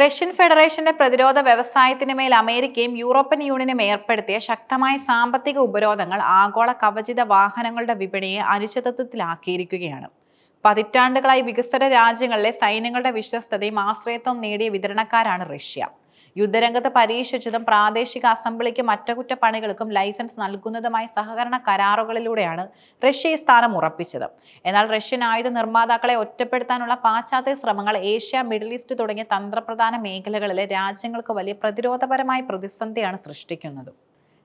Russian ഫെഡറേഷന്റെ പ്രതിരോധ വ്യവസായത്തിന് മേൽ അമേരിക്കയും യൂറോപ്യൻ യൂണിയനും ഏർപ്പെടുത്തിയ ശക്തമായ സാമ്പത്തിക ഉപരോധങ്ങൾ ആഗോള കവചിത വാഹനങ്ങളുടെ വിപണിയെ അനിശ്ചിതത്വത്തിലാക്കിയിരിക്കുകയാണ്. പതിറ്റാണ്ടുകളായി വികസ്വര രാജ്യങ്ങളിലെ സൈന്യങ്ങളുടെ വിശ്വസ്തതയും ആശ്രയത്വം നേടിയ വിതരണക്കാരാണ് റഷ്യ. യുദ്ധരംഗത്ത് പരീക്ഷിച്ചതും പ്രാദേശിക അസംബ്ലിക്കും അറ്റകുറ്റപ്പണികൾക്കും ലൈസൻസ് നൽകുന്നതുമായ സഹകരണ കരാറുകളിലൂടെയാണ് റഷ്യ ഈ സ്ഥാനം ഉറപ്പിച്ചത്. എന്നാൽ റഷ്യൻ ആയുധ നിർമ്മാതാക്കളെ ഒറ്റപ്പെടുത്താനുള്ള പാശ്ചാത്യ ശ്രമങ്ങൾ ഏഷ്യ മിഡിൽ ഈസ്റ്റ് തുടങ്ങിയ തന്ത്രപ്രധാന മേഖലകളിലെ രാജ്യങ്ങൾക്ക് വലിയ പ്രതിരോധപരമായ പ്രതിസന്ധിയാണ് സൃഷ്ടിക്കുന്നത്.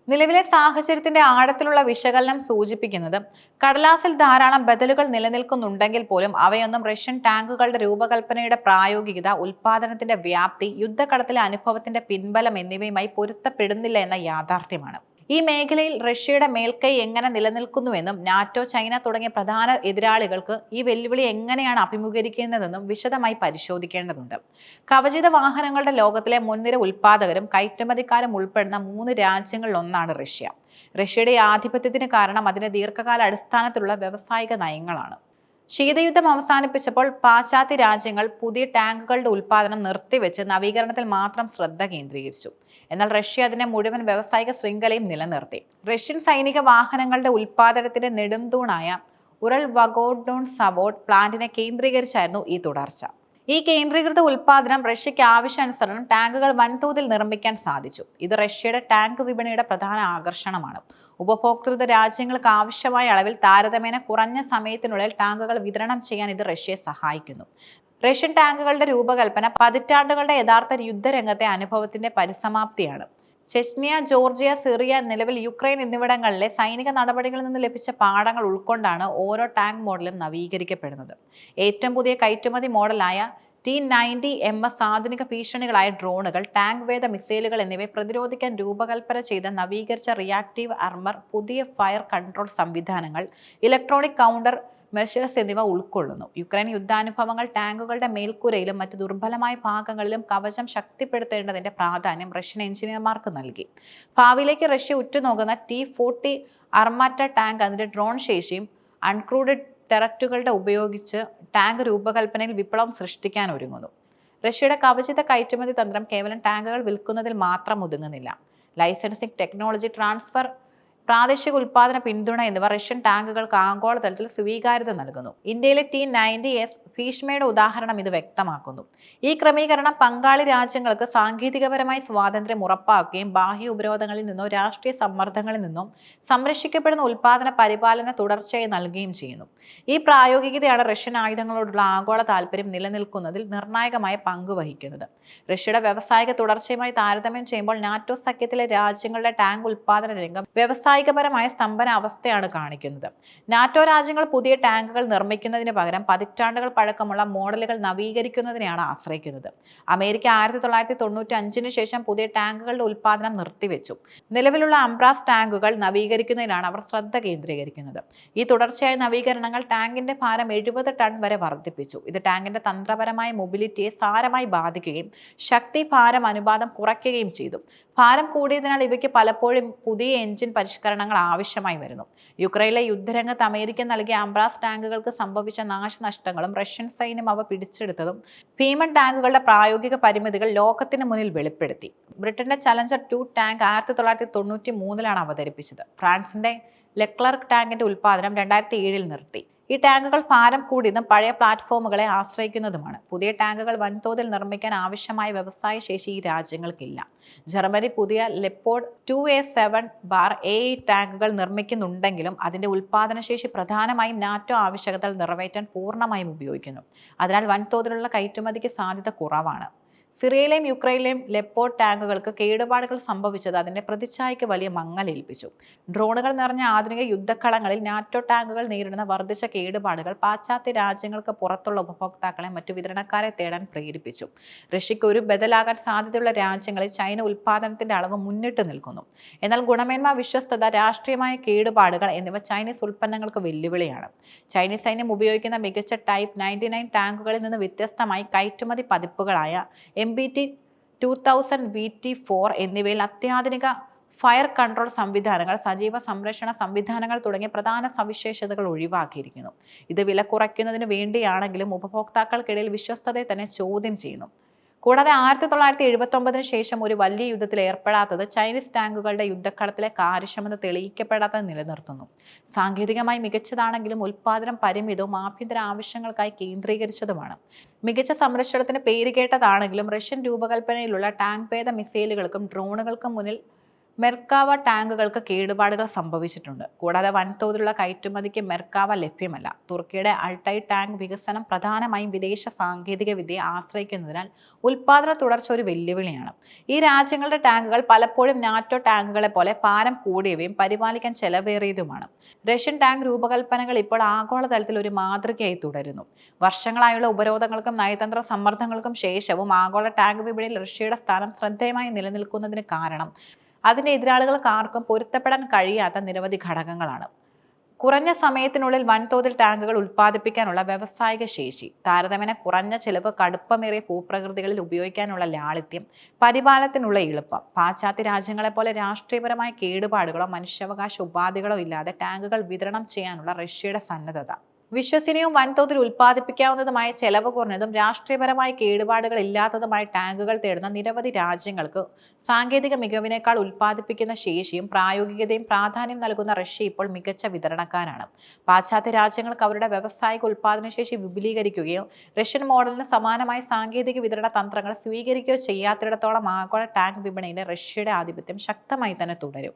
നിലവിലെ സാഹചര്യത്തിന്റെ ആഴത്തിലുള്ള വിശകലനം സൂചിപ്പിക്കുന്നത് കടലാസിൽ ധാരാളം ബദലുകൾ നിലനിൽക്കുന്നുണ്ടെങ്കിൽ പോലും അവയൊന്നും റഷ്യൻ ടാങ്കുകളുടെ രൂപകൽപ്പനയുടെ പ്രായോഗികത ഉൽപാദനത്തിന്റെ വ്യാപ്തി യുദ്ധക്കടത്തിലെ അനുഭവത്തിന്റെ പിൻബലം എന്നിവയുമായി പൊരുത്തപ്പെടുന്നില്ല എന്ന യാഥാർത്ഥ്യമാണ്. ഈ മേഖലയിൽ റഷ്യയുടെ മേൽക്കൈ എങ്ങനെ നിലനിൽക്കുന്നുവെന്നും നാറ്റോ ചൈന തുടങ്ങിയ പ്രധാന എതിരാളികൾക്ക് ഈ വെല്ലുവിളി എങ്ങനെയാണ് അഭിമുഖീകരിക്കുന്നതെന്നും വിശദമായി പരിശോധിക്കേണ്ടതുണ്ട്. കവചിത വാഹനങ്ങളുടെ ലോകത്തിലെ മുൻനിര ഉൽപാദകരും കയറ്റുമതിക്കാരും ഉൾപ്പെടുന്ന മൂന്ന് രാജ്യങ്ങളിലൊന്നാണ് റഷ്യ. റഷ്യയുടെ ആധിപത്യത്തിന് കാരണം അതിന്റെ ദീർഘകാല അടിസ്ഥാനത്തിലുള്ള വ്യവസായിക നയങ്ങളാണ്. ശീതയുദ്ധം അവസാനിപ്പിച്ചപ്പോൾ പാശ്ചാത്യ രാജ്യങ്ങൾ പുതിയ ടാങ്കുകളുടെ ഉൽപ്പാദനം നിർത്തിവെച്ച് നവീകരണത്തിൽ മാത്രം ശ്രദ്ധ കേന്ദ്രീകരിച്ചു. എന്നാൽ റഷ്യ അതിനെ മുഴുവൻ വ്യവസായിക ശൃംഖലയും നിലനിർത്തി. റഷ്യൻ സൈനിക വാഹനങ്ങളുടെ ഉൽപ്പാദനത്തിന്റെ നെടുംതൂണായ ഉറൽ വഗോഡോൺ സവോട്ട് പ്ലാന്റിനെ കേന്ദ്രീകരിച്ചായിരുന്നു ഈ തുടർച്ച. ഈ കേന്ദ്രീകൃത ഉൽപ്പാദനം റഷ്യയ്ക്ക് ആവശ്യാനുസരണം ടാങ്കുകൾ വൻതോതിൽ നിർമ്മിക്കാൻ സാധിച്ചു. ഇത് റഷ്യയുടെ ടാങ്ക് വിപണിയുടെ പ്രധാന ആകർഷണമാണ്. ഉപഭോക്തൃ രാജ്യങ്ങൾക്ക് ആവശ്യമായ അളവിൽ താരതമ്യേന കുറഞ്ഞ സമയത്തിനുള്ളിൽ ടാങ്കുകൾ വിതരണം ചെയ്യാൻ ഇത് റഷ്യയെ സഹായിക്കുന്നു. റഷ്യൻ ടാങ്കുകളുടെ രൂപകൽപ്പന പതിറ്റാണ്ടുകളുടെ യഥാർത്ഥ യുദ്ധരംഗത്തെ അനുഭവത്തിന്റെ പരിസമാപ്തിയാണ്. ചെസ്നിയ ജോർജിയ സിറിയ നിലവിൽ യുക്രൈൻ എന്നിവിടങ്ങളിലെ സൈനിക നടപടികളിൽ നിന്ന് ലഭിച്ച പാഠങ്ങൾ ഉൾക്കൊണ്ടാണ് ഓരോ ടാങ്ക് മോഡലും നവീകരിക്കപ്പെടുന്നത്. ഏറ്റവും പുതിയ കയറ്റുമതി മോഡലായ ടി നയന്റി എം എസ് ആധുനിക ഭീഷണികളായ ഡ്രോണുകൾ ടാങ്ക് വേദ മിസൈലുകൾ എന്നിവയെ പ്രതിരോധിക്കാൻ രൂപകൽപ്പന ചെയ്ത നവീകരിച്ച റിയാക്റ്റീവ് അർമർ പുതിയ ഫയർ കൺട്രോൾ സംവിധാനങ്ങൾ ഇലക്ട്രോണിക് കൗണ്ടർ മെഷേഴ്സ് എന്നിവ ഉൾക്കൊള്ളുന്നു. യുക്രൈൻ യുദ്ധാനുഭവങ്ങൾ ടാങ്കുകളുടെ മേൽക്കൂരയിലും മറ്റ് ദുർബലമായ ഭാഗങ്ങളിലും കവചം ശക്തിപ്പെടുത്തേണ്ടതിന്റെ പ്രാധാന്യം റഷ്യൻ എഞ്ചിനീയർമാർക്ക് നൽകി. ഭാവിയിലേക്ക് റഷ്യ ഉറ്റുനോക്കുന്ന ടി ഫോർട്ടി അർമാറ്റ ടാങ്ക് അതിന്റെ ഡ്രോൺ ശേഷിയും അൺക്രൂഡഡ് ടെറക്റ്റുകളുടെ ഉപയോഗിച്ച് ടാങ്ക് രൂപകൽപ്പനയിൽ വിപ്ലവം സൃഷ്ടിക്കാൻ ഒരുങ്ങുന്നു. റഷ്യയുടെ കവചിത കയറ്റുമതി തന്ത്രം കേവലം ടാങ്കുകൾ വിൽക്കുന്നതിൽ മാത്രം ഒതുങ്ങുന്നില്ല. ലൈസൻസിംഗ് ടെക്നോളജി ട്രാൻസ്ഫർ പ്രാദേശിക ഉൽപാദന പിന്തുണ എന്നിവ റഷ്യൻ ടാങ്കുകൾക്ക് ആഗോളതലത്തിൽ സ്വീകാര്യത നൽകുന്നു. ഇന്ത്യയിലെ ടി നയന്റി എസ് ഭീഷ്മയുടെ ഉദാഹരണം ഇത് വ്യക്തമാക്കുന്നു. ഈ ക്രമീകരണം പങ്കാളി രാജ്യങ്ങൾക്ക് സാങ്കേതികപരമായി സ്വാതന്ത്ര്യം ഉറപ്പാക്കുകയും ബാഹ്യ ഉപരോധങ്ങളിൽ നിന്നോ രാഷ്ട്രീയ സമ്മർദ്ദങ്ങളിൽ നിന്നോ സംരക്ഷിക്കപ്പെടുന്ന ഉൽപാദന പരിപാലന തുടർച്ചയായി നൽകുകയും ചെയ്യുന്നു. ഈ പ്രായോഗികതയാണ് റഷ്യൻ ആയുധങ്ങളോടുള്ള ആഗോള താല്പര്യം നിലനിൽക്കുന്നതിൽ നിർണായകമായ പങ്ക് വഹിക്കുന്നത്. റഷ്യയുടെ വ്യവസായിക തുടർച്ചയുമായി താരതമ്യം ചെയ്യുമ്പോൾ നാറ്റോ സഖ്യത്തിലെ രാജ്യങ്ങളുടെ ടാങ്ക് ഉൽപാദന രംഗം വ്യവസായികപരമായ സ്തംഭന അവസ്ഥയാണ് കാണിക്കുന്നത്. നാറ്റോ രാജ്യങ്ങൾ പുതിയ ടാങ്കുകൾ നിർമ്മിക്കുന്നതിന് പകരം പതിറ്റാണ്ടുകൾ പഴക്കമുള്ള മോഡലുകൾ നവീകരിക്കുന്നതിനെയാണ് ആശ്രയിക്കുന്നത്. അമേരിക്ക ആയിരത്തി തൊള്ളായിരത്തി തൊണ്ണൂറ്റി അഞ്ചിന് ശേഷം പുതിയ ടാങ്കുകളുടെ ഉൽപ്പാദനം നിർത്തിവെച്ചു. നിലവിലുള്ള അംബ്രാസ് ടാങ്കുകൾ നവീകരിക്കുന്നതിനാണ് അവർ ശ്രദ്ധ കേന്ദ്രീകരിക്കുന്നത്. ഈ തുടർച്ചയായ നവീകരണങ്ങൾ ടാങ്കിന്റെ ഭാരം എഴുപത് ടൺ വരെ വർദ്ധിപ്പിച്ചു. ഇത് ടാങ്കിന്റെ തന്ത്രപരമായ മൊബിലിറ്റിയെ സാരമായി ബാധിക്കുകയും ശക്തി ഭാരം അനുപാതം കുറയ്ക്കുകയും ചെയ്തു. ഭാരം കൂടിയതിനാൽ ഇവയ്ക്ക് പലപ്പോഴും പുതിയ എഞ്ചിൻ പരിഷ്കരണങ്ങൾ ആവശ്യമായി വരുന്നു. യുക്രൈനിലെ യുദ്ധരംഗത്ത് അമേരിക്ക നൽകിയ അംബ്രാസ് ടാങ്കുകൾക്ക് സംഭവിച്ച നാശനഷ്ടങ്ങളും റഷ്യൻ സൈന്യം അവ പിടിച്ചെടുത്തതും ഭീമൻ ടാങ്കുകളുടെ പ്രായോഗിക പരിമിതികൾ ലോകത്തിന് മുന്നിൽ വെളിപ്പെടുത്തി. ബ്രിട്ടന്റെ ചലഞ്ചർ ടു ടാങ്ക് ആയിരത്തി തൊള്ളായിരത്തി തൊണ്ണൂറ്റി മൂന്നിലാണ് അവതരിപ്പിച്ചത്. ഫ്രാൻസിന്റെ ലെക്ലർക്ക് ടാങ്കിന്റെ ഉൽപ്പാദനം രണ്ടായിരത്തി ഏഴിൽ നിർത്തി. ഈ ടാങ്കുകൾ ഭാരം കൂടിയതും പഴയ പ്ലാറ്റ്ഫോമുകളെ ആശ്രയിക്കുന്നതുമാണ്. പുതിയ ടാങ്കുകൾ വൻതോതിൽ നിർമ്മിക്കാൻ ആവശ്യമായ വ്യവസായ ശേഷി ഈ രാജ്യങ്ങൾക്കില്ല. ജർമ്മനി പുതിയ Leopard two A seven bar A ടാങ്കുകൾ നിർമ്മിക്കുന്നുണ്ടെങ്കിലും അതിന്റെ ഉൽപ്പാദനശേഷി പ്രധാനമായും നാറ്റോ ആവശ്യകതകൾ നിറവേറ്റാൻ പൂർണമായും ഉപയോഗിക്കുന്നു. അതിനാൽ വൻതോതിലുള്ള കയറ്റുമതിക്ക് സാധ്യത കുറവാണ്. സിറിയയിലെയും യുക്രൈനിലെയും ലെപ്പോ ടാങ്കുകൾക്ക് കേടുപാടുകൾ സംഭവിച്ചത് അതിന്റെ പ്രതിച്ഛായയ്ക്ക് വലിയ മങ്ങലേൽപ്പിച്ചു ഡ്രോണുകൾ നിറഞ്ഞ ആധുനിക യുദ്ധക്കളങ്ങളിൽ നാറ്റോ ടാങ്കുകൾ നേരിടുന്ന വർദ്ധിച്ച കേടുപാടുകൾ പാശ്ചാത്യ രാജ്യങ്ങൾക്ക് പുറത്തുള്ള ഉപഭോക്താക്കളെ മറ്റു വിതരണക്കാരെ തേടാൻ പ്രേരിപ്പിച്ചു. റഷ്യയ്ക്ക് ഒരു ബദലാകാൻ സാധ്യതയുള്ള രാജ്യങ്ങളിൽ ചൈന ഉൽപ്പാദനത്തിന്റെ അളവ് മുന്നിട്ട് നിൽക്കുന്നു. എന്നാൽ ഗുണമേന്മ വിശ്വസ്തത രാഷ്ട്രീയമായ കേടുപാടുകൾ എന്നിവ ചൈനീസ് ഉൽപ്പന്നങ്ങൾക്ക് വെല്ലുവിളിയാണ്. ചൈനീസ് സൈന്യം ഉപയോഗിക്കുന്ന മികച്ച ടൈപ്പ് നയന്റി നയൻ ടാങ്കുകളിൽ നിന്ന് വ്യത്യസ്തമായി കയറ്റുമതി പതിപ്പുകളായ M B T two thousand V T four എന്നിവയിൽ അത്യാധുനിക ഫയർ കൺട്രോൾ സംവിധാനങ്ങൾ സജീവ സംരക്ഷണ സംവിധാനങ്ങൾ തുടങ്ങിയ പ്രധാന സവിശേഷതകൾ ഒഴിവാക്കിയിരിക്കുന്നു. ഇത് വില കുറയ്ക്കുന്നതിന് വേണ്ടിയാണെങ്കിലും ഉപഭോക്താക്കൾക്കിടയിൽ വിശ്വസ്തതയെ തന്നെ ചോദ്യം ചെയ്യുന്നു. കൂടാതെ ആയിരത്തി തൊള്ളായിരത്തി എഴുപത്തി ഒമ്പതിന് ശേഷം ഒരു വലിയ യുദ്ധത്തിൽ ഏർപ്പെടാത്തത് ചൈനീസ് ടാങ്കുകളുടെ യുദ്ധക്കളത്തിലെ കാര്യക്ഷമത തെളിയിക്കപ്പെടാത്തത് നിലനിർത്തുന്നു. സാങ്കേതികമായി മികച്ചതാണെങ്കിലും ഉൽപ്പാദനം പരിമിതവും ആഭ്യന്തര ആവശ്യങ്ങൾക്കായി കേന്ദ്രീകരിച്ചതുമാണ്. മികച്ച സംരക്ഷണത്തിന് പേരുകേട്ടതാണെങ്കിലും റഷ്യൻ രൂപകൽപ്പനയിലുള്ള ടാങ്ക് ഭേദ മിസൈലുകൾക്കും ഡ്രോണുകൾക്കും മുന്നിൽ മെർക്കാവ ടാങ്കുകൾക്ക് കേടുപാടുകൾ സംഭവിച്ചിട്ടുണ്ട്. കൂടാതെ വൻതോതിലുള്ള കയറ്റുമതിക്ക് മെർക്കാവ ലഭ്യമല്ല. തുർക്കിയുടെ അൾട്ടൈ ടാങ്ക് വികസനം പ്രധാനമായും വിദേശ സാങ്കേതിക വിദ്യയെ ആശ്രയിക്കുന്നതിനാൽ ഉൽപാദന തുടർച്ച ഒരു വെല്ലുവിളിയാണ്. ഈ രാജ്യങ്ങളുടെ ടാങ്കുകൾ പലപ്പോഴും നാറ്റോ ടാങ്കുകളെ പോലെ ഭാരം കൂടിയവയും പരിപാലിക്കാൻ ചെലവേറിയതുമാണ്. റഷ്യൻ ടാങ്ക് രൂപകൽപ്പനകൾ ഇപ്പോൾ ആഗോളതലത്തിൽ ഒരു മാതൃകയായി തുടരുന്നു. വർഷങ്ങളായുള്ള ഉപരോധങ്ങൾക്കും നയതന്ത്ര സമ്മർദ്ദങ്ങൾക്കും ശേഷവും ആഗോള ടാങ്ക് വിപണിയിൽ റഷ്യയുടെ സ്ഥാനം ശ്രദ്ധേയമായി നിലനിൽക്കുന്നതിന് കാരണം അതിന്റെ എതിരാളികൾക്ക് ആർക്കും പൊരുത്തപ്പെടാൻ കഴിയാത്ത നിരവധി ഘടകങ്ങളാണ്. കുറഞ്ഞ സമയത്തിനുള്ളിൽ വൻതോതിൽ ടാങ്കുകൾ ഉൽപ്പാദിപ്പിക്കാനുള്ള വ്യവസായിക ശേഷി താരതമ്യേന കുറഞ്ഞ ചിലവ് കടുപ്പമേറിയ ഭൂപ്രകൃതികളിൽ ഉപയോഗിക്കാനുള്ള ലാളിത്യം പരിപാലനത്തിനുള്ള എളുപ്പം പാശ്ചാത്യ രാജ്യങ്ങളെ പോലെ രാഷ്ട്രീയപരമായ കേടുപാടുകളോ മനുഷ്യാവകാശ ഉപാധികളോ ഇല്ലാതെ ടാങ്കുകൾ വിതരണം ചെയ്യാനുള്ള റഷ്യയുടെ സന്നദ്ധത. വിശ്വസനീയവും വൻതോതിൽ ഉൽപ്പാദിപ്പിക്കാവുന്നതുമായ ചെലവ് കുറഞ്ഞതും രാഷ്ട്രീയപരമായ കേടുപാടുകൾ ഇല്ലാത്തതുമായ ടാങ്കുകൾ തേടുന്ന നിരവധി രാജ്യങ്ങൾക്ക് സാങ്കേതിക മികവിനേക്കാൾ ഉൽപ്പാദിപ്പിക്കുന്ന ശേഷിയും പ്രായോഗികതയും പ്രാധാന്യം നൽകുന്ന റഷ്യ ഇപ്പോൾ മികച്ച വിതരണക്കാരാണ്. പാശ്ചാത്യ രാജ്യങ്ങൾക്ക് അവരുടെ വ്യവസായിക ഉൽപ്പാദനശേഷി വിപുലീകരിക്കുകയോ റഷ്യൻ മോഡലിന് സമാനമായ സാങ്കേതിക വിതരണ തന്ത്രങ്ങൾ സ്വീകരിക്കുകയോ ചെയ്യാത്തിടത്തോളം ആഗോള ടാങ്ക് വിപണിയിലെ റഷ്യയുടെ ആധിപത്യം ശക്തമായി തന്നെ തുടരും.